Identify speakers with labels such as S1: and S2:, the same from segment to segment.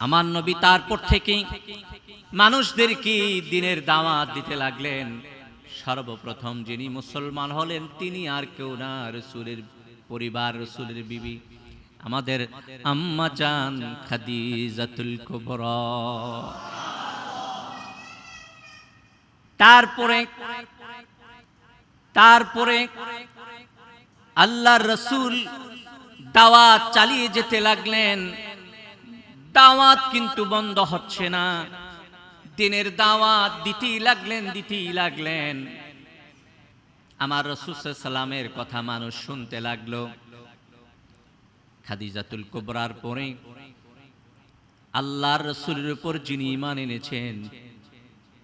S1: আমার নবী তারপর থেকে মানুষদেরকে দিনের দাওয়াত দিতে লাগলেন? সর্বপ্রথম যিনি মুসলমান হলেন, তিনি আর কেউ না, রসুলের পরিবার, রসুলের বিবি। আমাদের আম্মা জান খাদিজাতুল কুবরা। তারপরে তারপরে আল্লাহর রসুল দাওয়াত চালিয়ে যেতে লাগলেন। দাওয়াত কিন্তু বন্ধ হচ্ছে না। দিনের দাওয়াত দিতেই লাগলেন দিতেই লাগলেন। আমার রসুল সাল্লামের কথা মানুষ শুনতে লাগল। খাদিজাতুল কুবরার পরে আল্লাহর রসুলের উপর যিনি ইমান এনেছেন,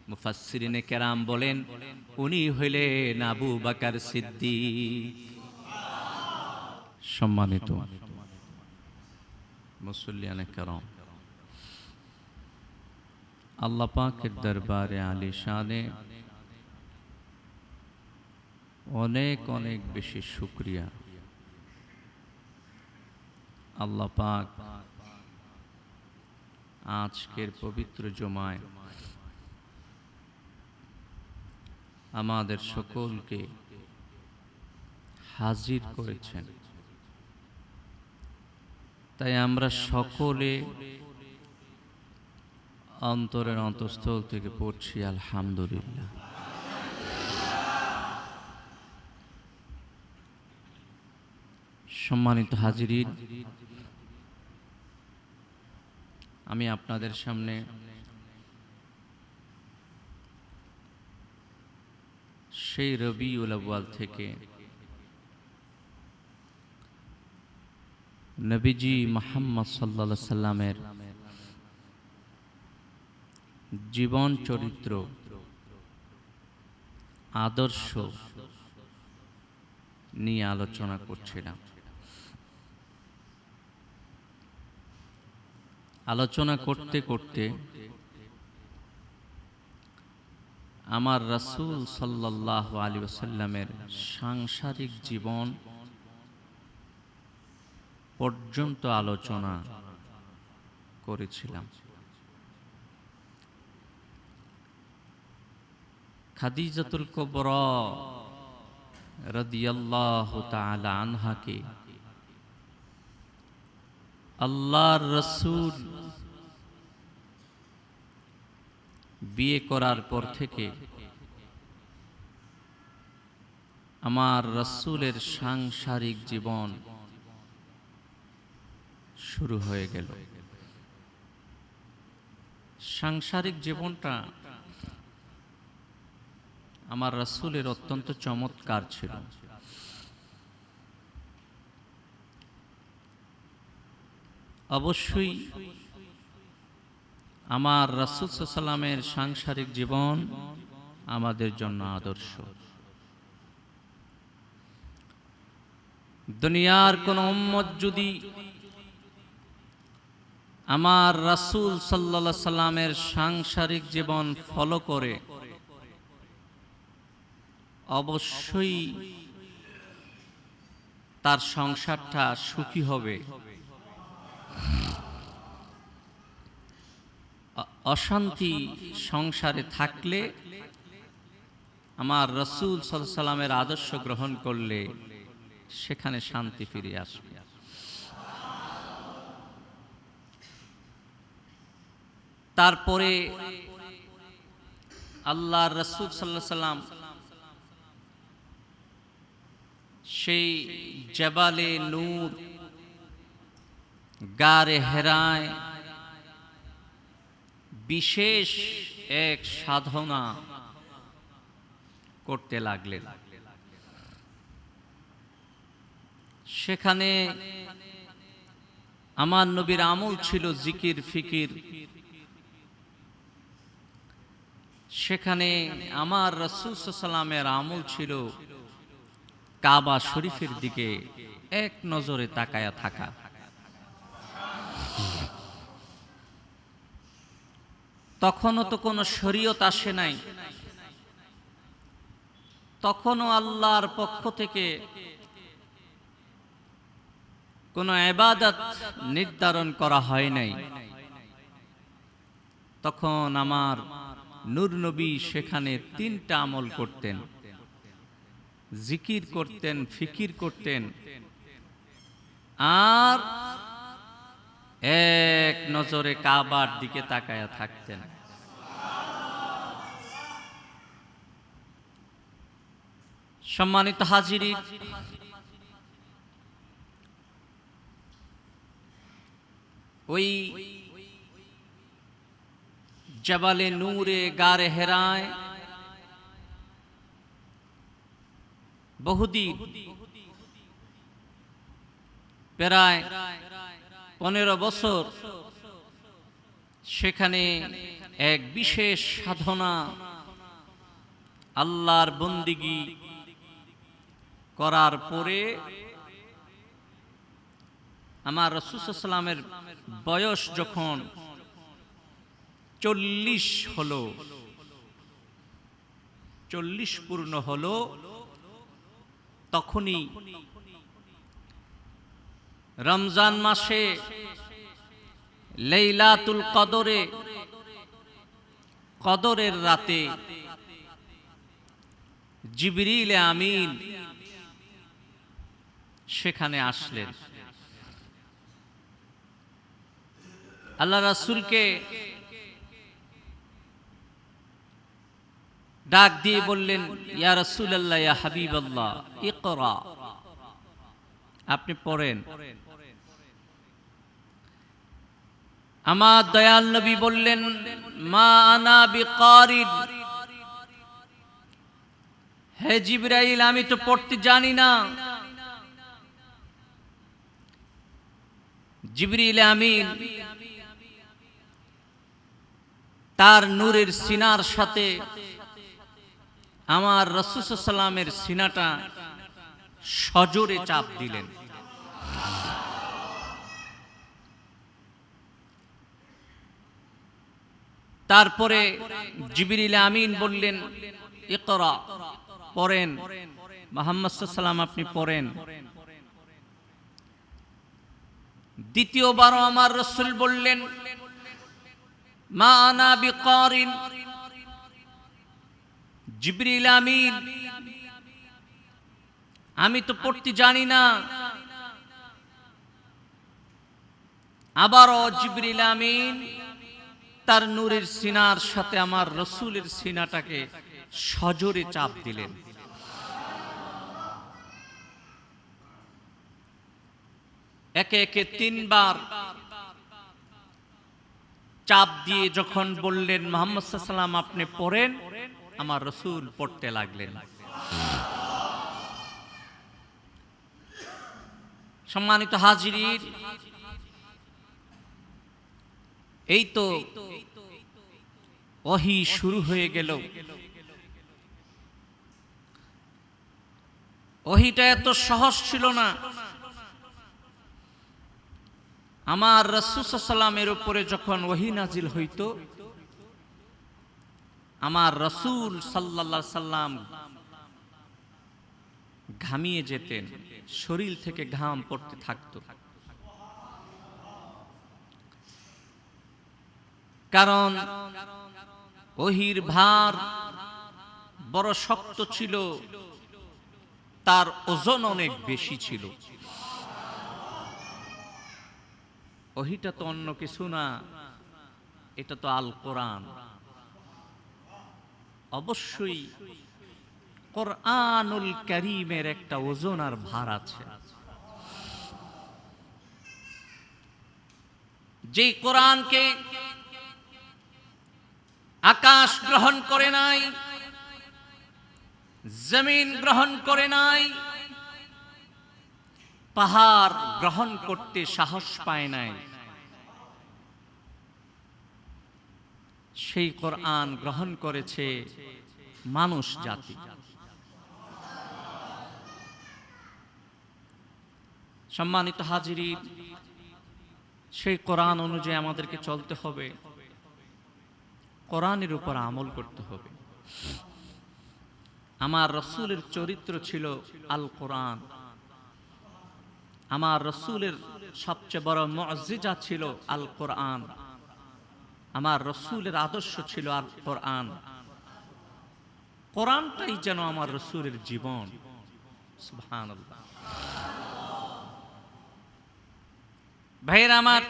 S1: মুফাসসিরিনে কেরাম বলেন, উনি হইলেন আবু বাকার সিদ্দিক। সম্মানিত। মুসল্লিয়ানে কেরাম। আল্লাহ পাকের দরবারে আলী শানে অনেক অনেক বেশি শুক্রিয়া। আল্লাহ পাক আজকের পবিত্র জমায় আমাদের সকলকে হাজির করেছেন। তাই আমরা সকলে অন্তরের অন্তঃস্থল থেকে পড়ছি, আলহামদুলিল্লাহ। সম্মানিত হাজিরিন, আমি আপনাদের সামনে সেই রবিউল আউয়াল থেকে নবীজি মোহাম্মদ সাল্লা সাল্লামের জীবন চরিত্র, আদর্শ নিয়ে আলোচনা করছিলাম। আলোচনা করতে করতে আমার রাসূল সাল্লাল্লাহু আলী ওসাল্লামের সাংসারিক জীবন পর্যন্ত আলোচনা করেছিলাম। খাদিজাতুল কবরা রাদিয়াল্লাহু তাআলা আনহাকে আল্লাহর রসুল বিয়ে করার পর থেকে আমার রসুলের সাংসারিক জীবন শুরু হয়ে গেল। সাংসারিক জীবনটা আমার রসুলের অত্যন্ত চমৎকার ছিল। অবশ্যই আমার রাসুল সাল্লামের সাংসারিক জীবন আমাদের জন্য আদর্শ। দুনিয়ার কোন উম্মত যদি আমার রাসুল সাল্লা সাল্লামের সাংসারিক জীবন ফলো করে, অবশ্যই তার সংসারটা সুখী হবে। অশান্তি সংসারে থাকলে আমার রসুল সাল্লামের আদর্শ গ্রহণ করলে সেখানে শান্তি ফিরে আসবে। তারপরে আল্লাহ রসুল সাল্লাহ সাল্লাম সেই জবালে নূর গারে হেরায় বিশেষ এক সাধনা করতে লাগলেন। সেখানে আমার নবীর আমল ছিল জিকির ফিকির। সেখানে আমার রসুলামের আমল ছিল কাবা শরীফের দিকে এক নজরে তাকায়া থাকা। তখনও তো কোনো শরীয়ত আসে নাই। তখনও আল্লাহর পক্ষ থেকে কোনো এবাদত নির্ধারণ করা হয় নাই। তখন আমার নূর নবী সেখানে তিনটা আমল করতেন। জিকির করতেন, ফিকির করতেন। আর এক নজরে কাবার দিকে তাকায়া থাকতেন। সম্মানিত হাজিরি, ওই জবালে নূরে গারে হেরায়। বহুদিন প্রায় পনেরো বছর সেখানে এক বিশেষ সাধনা আল্লাহর বন্দিগি করার পরে আমার রসুসাল্লামের বয়স যখন চল্লিশ হলো। চল্লিশ পূর্ণ হলো, তখনই রমজান মাসে লেইলাতুল কদরে, কদরের রাতে জিবরিল আমিন সেখানে আসলেন। আল্লাহ রাসুলকে ডাক দিয়ে বললেন হাবিব আপনি পড়েন। আমার দয়াল নবী বললেন, মা আনা হে জিব্রাইল, আমি তো পড়তে জানি না। জিবরিল আমিন তার নূরের সিনার সাথে আমার রসুসাল্লামের সিনাটা সজোরে চাপ দিলেন। তারপরে জিবিরিল আমিন বললেন, ইকরা, পড়েন। মোহাম্মদ সাল্লাম আপনি পড়েন। দ্বিতীয়বারও আমার রসুল বললেন, মা আনা বিকারিন। জিবরিল আমিন। আমি তো পড়তে জানি না। আবারও জিবরিল আমিন তার নূরের সিনার সাথে আমার রসুলের সিনাটাকে সজোরে চাপ দিলেন। একে একে তিনবার চাপ দিয়ে যখন বললেন, মোহাম্মদ সাল্লাম আপনি পড়েন? আমার রসুল পড়তে লাগলেন। সম্মানিত হাজিরির এই তো ওহি শুরু হয়ে গেল। ওহিটা এত সহজ ছিল না। আমার রসুসাল্লামের উপরে যখন ওহি নাজিল হইত আমার রসুল সাল্লা সাল্লাম ঘামিয়ে যেতেন, শরীর থেকে ঘাম পড়তে থাকত। কারণ ওহির ভার বড় শক্ত ছিল, তার ওজন অনেক বেশি ছিল। ওহিটা তো অন্য কিছু না, এটা তো আল কোরআন। অবশ্যই কোরআনুল করিমের একটা ওজন আর ভার আছে। যে কোরআনকে আকাশ গ্রহণ করে নাই, জমিন গ্রহণ করে নাই, পাহাড় গ্রহণ করতে সাহস পায় নাই সেই কোরআন গ্রহণ করেছে মানুষ জাতি। সম্মানিত হাজিরি সেই কোরআন অনুযায়ী আমাদেরকে চলতে হবে। কোরআনের উপর আমল করতে হবে। আমার রসুলের চরিত্র ছিল আল কোরআন আমার রসুলের সবচেয়ে বড় মজিজা ছিল আল কোরআন আমার রসুলের আদর্শ ছিল আল কোরআন। কোরআনটাই যেন আমার রসুলের জীবন। সুবহানাল্লাহ। ভাইয়ের আমার,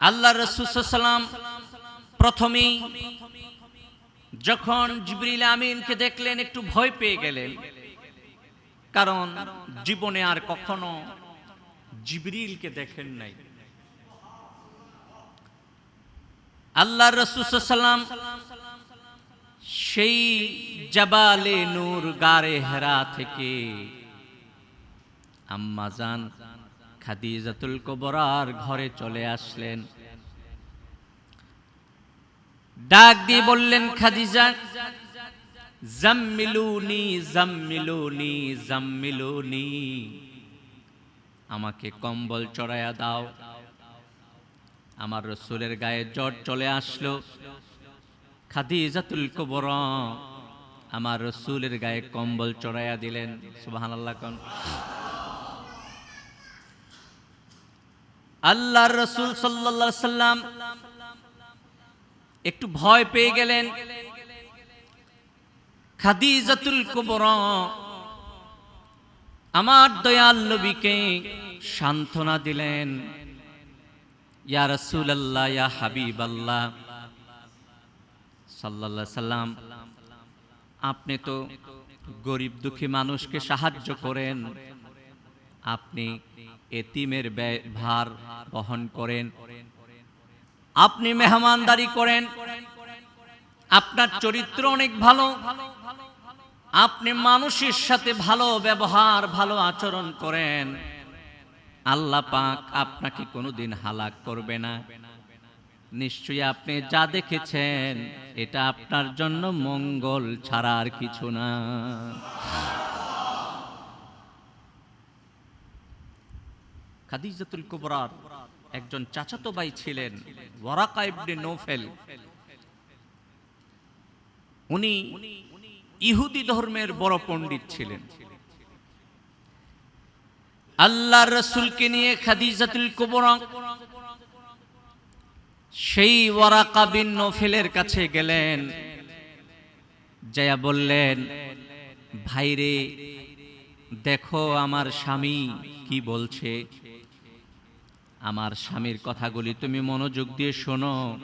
S1: আল্লাহ রসুলাম প্রথমেই যখন জিবরিল আমিনকে দেখলেন, একটু ভয় পেয়ে গেলেন। কারণ জীবনে আর কখনো জিবরিলকে দেখেন নাই। আল্লাহ রসুলাম সেই জবালে নূর গারে হেরা থেকে আম্মাজান খাদিজাতুল কবরার ঘরে চলে আসলেন। ডাক দিয়ে বললেন, খাদিজা, জাম্মিলুনি জাম্মিলুনি জাম্মিলুনি, আমাকে কম্বল চড়াইয়া দাও। আমার রসুলের গায়ে জ্বর চলে আসলো। খাদিজাতুল কবরা আমার রসুলের গায়ে কম্বল চড়াইয়া দিলেন। সুবহানাল্লাহ কোন। আল্লাহর রসুল আলাইহি সাল্লাম একটু ভয় পেয়ে গেলেন। খাদিজাতুল কুবরা আমার দয়াল নবীকে সান্ত্বনা দিলেন। ইয়া রাসূলুল্লাহ, ইয়া হাবিবাল্লাহ। সাল্লাল্লাহু সাল্লাম, আপনি তো গরিব দুঃখী মানুষকে সাহায্য করেন। আপনি এতিমের ব্যয়, ভার বহন করেন। আপনি মেহমানদারি করেন। আপনার চরিত্র অনেক ভালো। আপনি মানুষের সাথে ভালো ব্যবহার, ভালো আচরণ করেন। আল্লাহ পাক আপনাকে কোনোদিন হালাক করবে না। নিশ্চয়ই আপনি যা দেখেছেন, এটা আপনার জন্য মঙ্গল ছাড়া আর কিছু না। খাদিজাতুল কুবরার একজন চাচাতো ভাই ছিলেন, ওয়ারাকা নৌফেল। উনি ইহুদি ধর্মের বড় পণ্ডিত ছিলেন। আল্লাহর রসুলকে নিয়ে খাদিজাতুল কুবরা সেই ওয়ারাকা বিন নৌফেলের কাছে গেলেন। জয়া বললেন, ভাইরে, দেখো আমার স্বামী কি বলছে। আমার স্বামীর কথাগুলি তুমি মনোযোগ দিয়ে শোনো।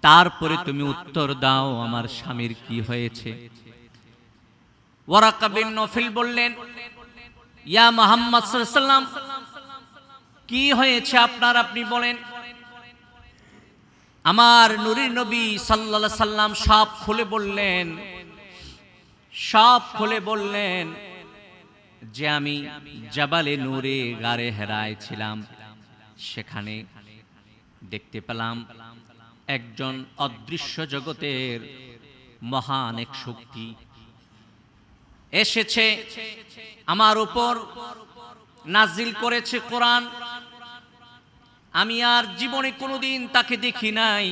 S1: তারপরে তুমি উত্তর দাও আমার স্বামীর কি হয়েছে। ওয়ারাকা বিন নফিল বললেন ইয়া মোহাম্মদ সাল্লাম কি হয়েছে আপনার? আপনি বলেন। আমার নুরির নবী সাল্লাল্লাহু সাল্লাম সব খুলে বললেন, সব খুলে বললেন যে আমি জাবালে নূরে গারে হেরায় ছিলাম। সেখানে দেখতে পেলাম একজন অদৃশ্য জগতের মহান এক শক্তি। এসেছে, আমার উপর নাজিল করেছে কোরআন। আমি আর জীবনে কোনোদিন তাকে দেখি নাই,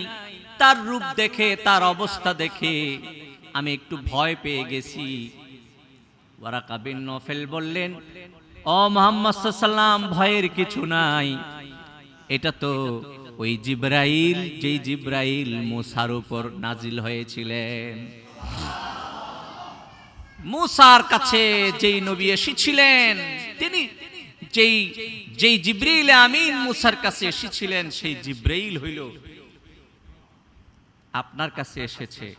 S1: তার রূপ দেখে, তার অবস্থা দেখে। আমি একটু ভয় পেয়ে গেছি। ওয়ারাকা বিন নফেল বললেন, ও মোহাম্মদ সাল্লাম ভয়ের কিছু নাই। এটা তো ওই জিব্রাইল, যেই জিব্রাইল মুসার উপর নাজিল হয়েছিলেন। মুসার কাছে যেই নবী এসেছিলেন, তিনি যেই যেই জিব্রাইল আমিন মুসার কাছে এসেছিলেন, সেই জিব্রাইল হইল। আপনার কাছে এসেছে।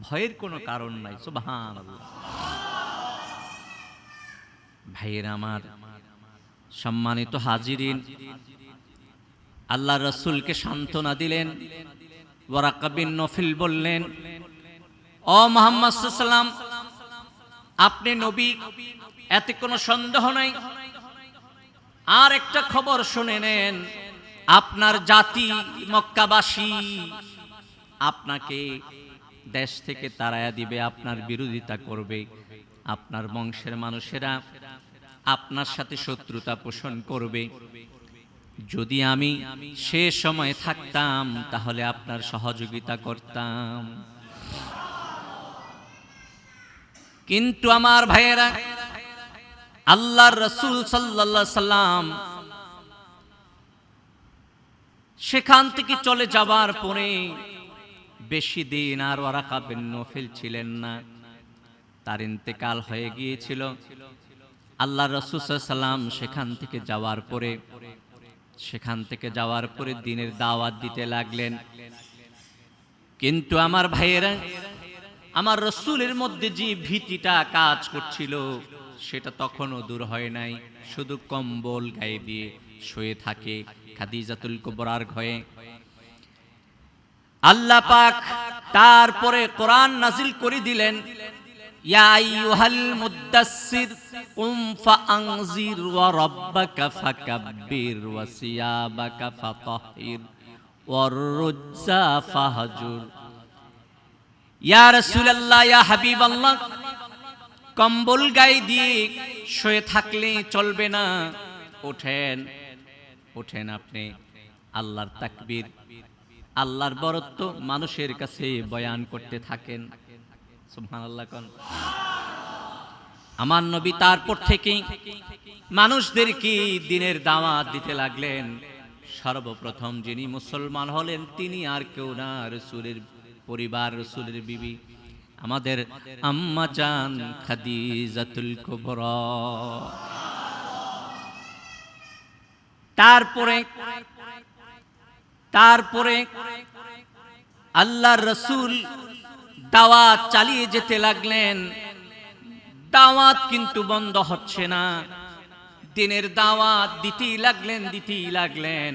S1: ভয়ের কোনো কারণ নাই, সুবহানাল্লাহ। ভাইয়ের আমার সম্মানিত হাজিরিন আল্লাহ রসুলকে সান্ত্বনা দিলেন, ওয়ারাকাবিন নফিল বললেন, ও মোহাম্মদ সাল্লাম আপনি নবী, এতে কোনো সন্দেহ নাই। আর একটা খবর শুনে নেন, আপনার জাতি মক্কাবাসী আপনাকে দেশ থেকে তাড়ায়া দিবে, আপনার বিরোধিতা করবে। আপনার বংশের মানুষেরা আপনার সাথে শত্রুতা পোষণ করবে। যদি আমি সে সময় থাকতাম, তাহলে আপনার সহযোগিতা করতাম। কিন্তু আমার ভাইয়েরা, আল্লাহর রসুল সাল্লাল্লাহু সাল্লাম সেখান থেকে চলে যাবার পরে বেশি দিন আর ওরা বিন নফিল ছিলেন না। তার ইন্তেকাল হয়ে গিয়েছিল। আল্লাহ সাল্লাম সেখান থেকে যাওয়ার পরে, সেখান থেকে যাওয়ার পরে দিনের দাওয়াত দিতে লাগলেন। কিন্তু আমার ভাইয়েরা আমার রসুলের মধ্যে যে ভীতিটা কাজ করছিল, সেটা তখনও দূর হয় নাই। শুধু কম্বল গায়ে দিয়ে শুয়ে থাকে খাদিজাতুল কুবরার ঘয়ে। আল্লাহ পাক তারপরে কোরআন নাজিল করে দিলেন, ইয়া ওয়া ইয়া ইয়া হাবিবাল্লাহ, কম্বল গায়ে দিয়ে শুয়ে থাকলে চলবে না। ওঠেন ওঠেন আপনি। আল্লাহর তাকবীর, আল্লাহর বরত্ব মানুষের কাছে বয়ান করতে থাকেন। সুবহানাল্লাহ কোন। আমার নবী তারপর থেকে মানুষদেরকে দিনের দাওয়াত দিতে লাগলেন। সর্বপ্রথম যিনি মুসলমান হলেন, তিনি আর কেউ না, রসুলের পরিবার রসুলের বিবি, আমাদের আম্মা জান খাদিজাতুল কুবরা। তারপরে তারপরে আল্লাহর রসুল দাওয়াত চালিয়ে যেতে লাগলেন। দাওয়াত কিন্তু বন্ধ হচ্ছে না। দিনের দাওয়াত দিতেই লাগলেন দিতেই লাগলেন।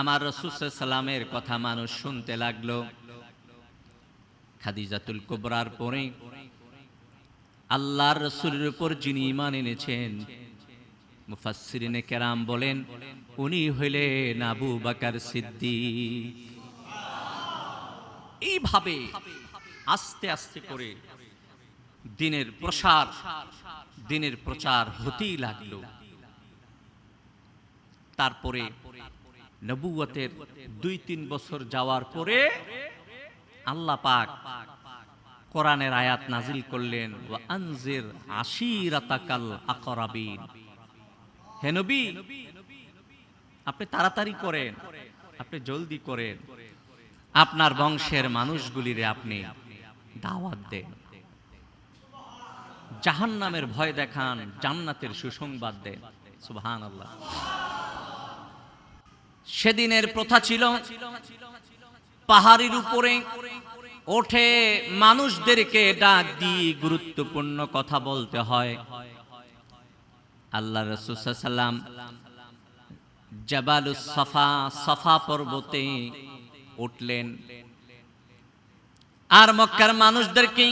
S1: আমার রসুল সাল্লামের কথা মানুষ শুনতে লাগল। খাদিজাতুল কোবরার পরে আল্লাহর রসুলের উপর যিনি ইমান এনেছেন, মুফাসসিরিনে কেরাম বলেন, উনি হইলেন আবু বাকার সিদ্দিক। এইভাবে আস্তে আস্তে করে দিনের প্রসার, দিনের প্রচার হতেই লাগল। তারপরে নবুয়তের দুই তিন বছর যাওয়ার পরে আল্লাহ পাক কোরআনের আয়াত নাজিল করলেন আনজির আশিরাতাকাল আকরাবিন। হে নবী, আপনি তাড়াতাড়ি করেন, আপনি জলদি করেন। আপনার বংশের মানুষগুলিরে আপনি দাওয়াত দেন। জাহান্নামের ভয় দেখান, জান্নাতের সুসংবাদ দেন। সুবহান আল্লাহ সেদিনের প্রথা ছিল, পাহাড়ের উপরে ওঠে মানুষদেরকে ডাক দিয়ে গুরুত্বপূর্ণ কথা বলতে হয়। আল্লাহ রসুসাল্লাম জাবালুস সফা সফা পর্বতে উঠলেন। আর মক্কার মানুষদেরকে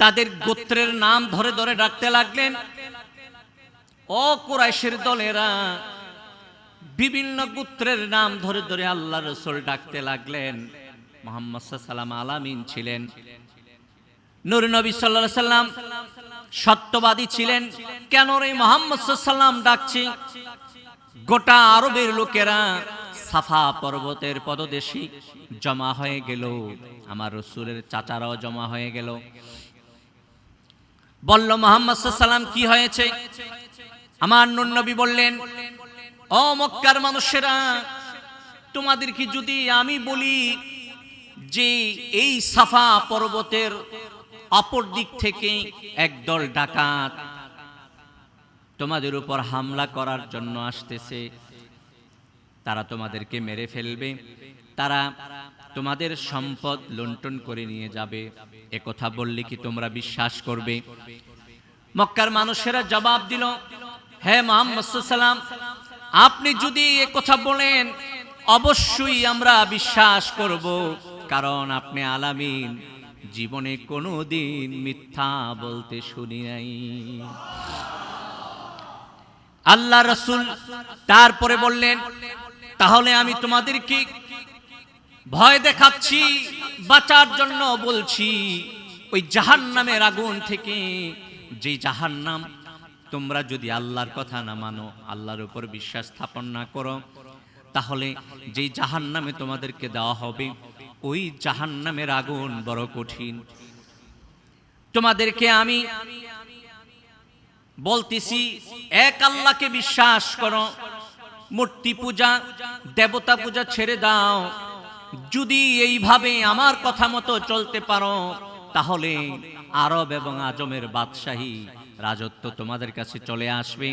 S1: তাদের গোত্রের নাম ধরে ধরে ডাকতে লাগলেন। ও কুরাইশের দলেরা বিভিন্ন গোত্রের নাম ধরে ধরে আল্লাহ রসুল ডাকতে লাগলেন। মোহাম্মদ সাল্লাম আলামিন ছিলেন। নূর নবী সাল্লাহ সাল্লাম সত্যবাদী ছিলেন। কেন রে মোহাম্মদ সাল্লাম ডাকছি? গোটা আরবের লোকেরা সাফা পর্বতের পদদেশী জমা হয়ে গেল। আমার রসুলের চাচারাও জমা হয়ে গেল। বলল, মোহাম্মদ সাল্লাম কি হয়েছে? আমার নুন নবী বললেন ও মক্কার মানুষেরা তোমাদেরকে যদি আমি বলি যে এই সাফা পর্বতের অপর দিক থেকে একদল ডাকাত তোমাদের উপর হামলা করার জন্য আসতেছে, তারা তোমাদেরকে মেরে ফেলবে, তারা তোমাদের সম্পদ লুণ্ঠন করে নিয়ে যাবে, এ কথা বললে কি তোমরা বিশ্বাস করবে? মক্কার মানুষেরা জবাব দিল হ্যাঁ মোহাম্মদ সাল্লাম আপনি যদি কথা বলেন, অবশ্যই আমরা বিশ্বাস করব, কারণ আপনি আলামিন জীবনে কোনো দিন মিথ্যা বলতে শুনি নাই। আল্লাহ রসুল তারপরে বললেন, তাহলে আমি তোমাদেরকে ভয় দেখাচ্ছি, বাঁচার জন্য বলছি, ওই জাহান নামের আগুন থেকে যে জাহান নাম তোমরা যদি আল্লাহর কথা না মানো, আল্লাহর উপর বিশ্বাস স্থাপন না করো, তাহলে যেই জাহান নামে তোমাদেরকে দেওয়া হবে, ওই জাহান নামের আগুন বড় কঠিন। তোমাদেরকে আমি বলতেছি, এক আল্লাহকে বিশ্বাস করো, মূর্তি পূজা, দেবতা পূজা ছেড়ে দাও। যদি এইভাবে আমার কথা মতো চলতে পারো, তাহলে আরব এবং আজমের বাদশাহী রাজত্ব তোমাদের কাছে চলে আসবে।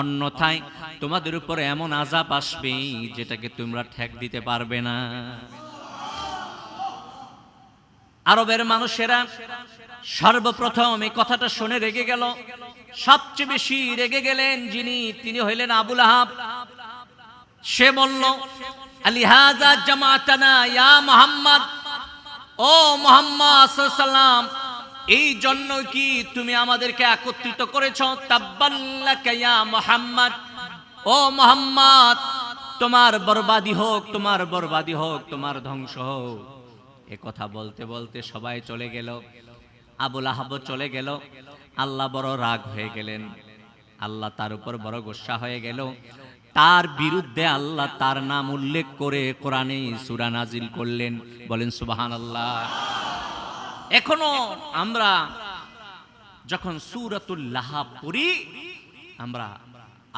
S1: অন্যথায় তোমাদের উপরে এমন আজাব আসবে যেটাকে তোমরা ঠেক দিতে পারবে না। আরবের মানুষেরা সর্বপ্রথম এই কথাটা শুনে রেগে গেল। সবচেয়ে বেশি রেগে গেলেন যিনি, তিনি হইলেন আবুল আহাব। সে বলল, আলিহাজা জামাতানা ইয়া মোহাম্মদ, ও মোহাম্মদ সাল্লাম এই জন্য কি তুমি আমাদেরকে একত্রিত করেছ? তাব্বাল্লাকা ইয়া মোহাম্মদ। ও মোহাম্মদ, তোমার বরবাদি হোক, তোমার বরবাদি হোক, তোমার ধ্বংস হোক। এ কথা বলতে বলতে সবাই চলে গেল। আবুল আহাব চলে গেল। আল্লাহ বড় রাগ হয়ে গেলেন। আল্লাহ তার উপর বড় গোসা হয়ে গেল। তার বিরুদ্ধে আল্লাহ তার নাম উল্লেখ করে কোরআনে সুরা নাজিল করলেন। বলেন সুবাহান আল্লাহ এখনও আমরা যখন সুরাতুল লাহাব পড়ি, আমরা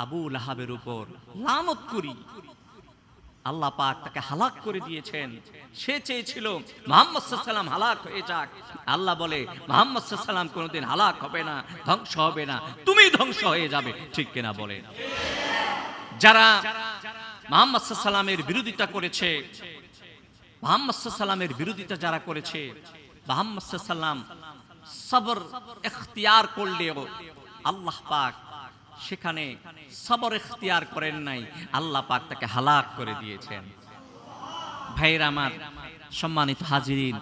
S1: আবু লাহাবের উপর লামত করি। আল্লাহ পাক তাকে হালাক করে দিয়েছেন। সে চেয়েছিল মোহাম্মদ সাল্লাম হালাক হয়ে যাক। আল্লাহ বলে, মোহাম্মদ সাল্লাম কোনোদিন হালাক হবে না, ধ্বংস হবে না, তুমি ধ্বংস হয়ে যাবে, ঠিক কিনা বলে যারা মোহাম্মদ সাল্লামের বিরোধিতা করেছে, মোহাম্মদ সাল্লামের বিরোধিতা যারা করেছে মোহাম্মদ সাল্লাম সবর এখতিয়ার করলেও আল্লাহ পাক সেখানে সবর এখতিয়ার করেন নাই, আল্লাহ পাক তাকে হালাক করে দিয়েছেন। ভাইয়ের আমার, সম্মানিত হাজিরিন,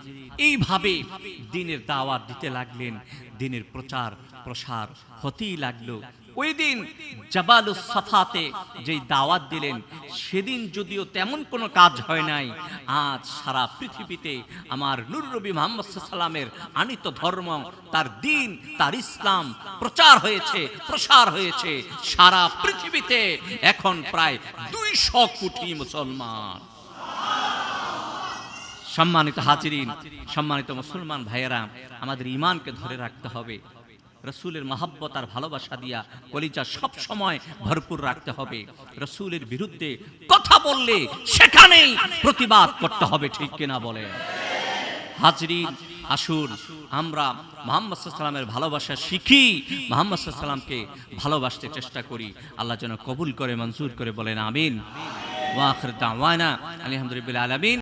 S1: এইভাবে দিনের দাওয়াত দিতে লাগলেন, দিনের প্রচার প্রসার হতেই লাগল ওই দিন জাবালুস সাফাতে যেই দাওয়াত দিলেন, সেদিন যদিও তেমন কোনো কাজ হয় নাই, আজ সারা পৃথিবীতে আমার নুর নবী মোহাম্মদ সাল্লামের আনিত ধর্ম, তার দিন, তার ইসলাম প্রচার হয়েছে, প্রসার হয়েছে সারা পৃথিবীতে, এখন প্রায় দুইশো কোটি মুসলমান। সম্মানিত হাজিরিন, সম্মানিত মুসলমান ভাইয়েরা, আমাদের ইমানকে ধরে রাখতে হবে। রসুলের মহাব্বত আর ভালোবাসা দিয়া কলিজা সব সময় ভরপুর রাখতে হবে। রসুলের বিরুদ্ধে কথা বললে সেখানেই প্রতিবাদ করতে হবে, ঠিক কিনা বলে হাজরি, আসুন, আমরা মোহাম্মদ সাল্লামের ভালোবাসা শিখি, মোহাম্মদ সাল্লামকে ভালোবাসতে চেষ্টা করি। আল্লাহ যেন কবুল করে, মঞ্জুর করে বলেন, আমিন। ওয়াখির দাওয়ানা, আলহামদুলিল্লাহ আলামিন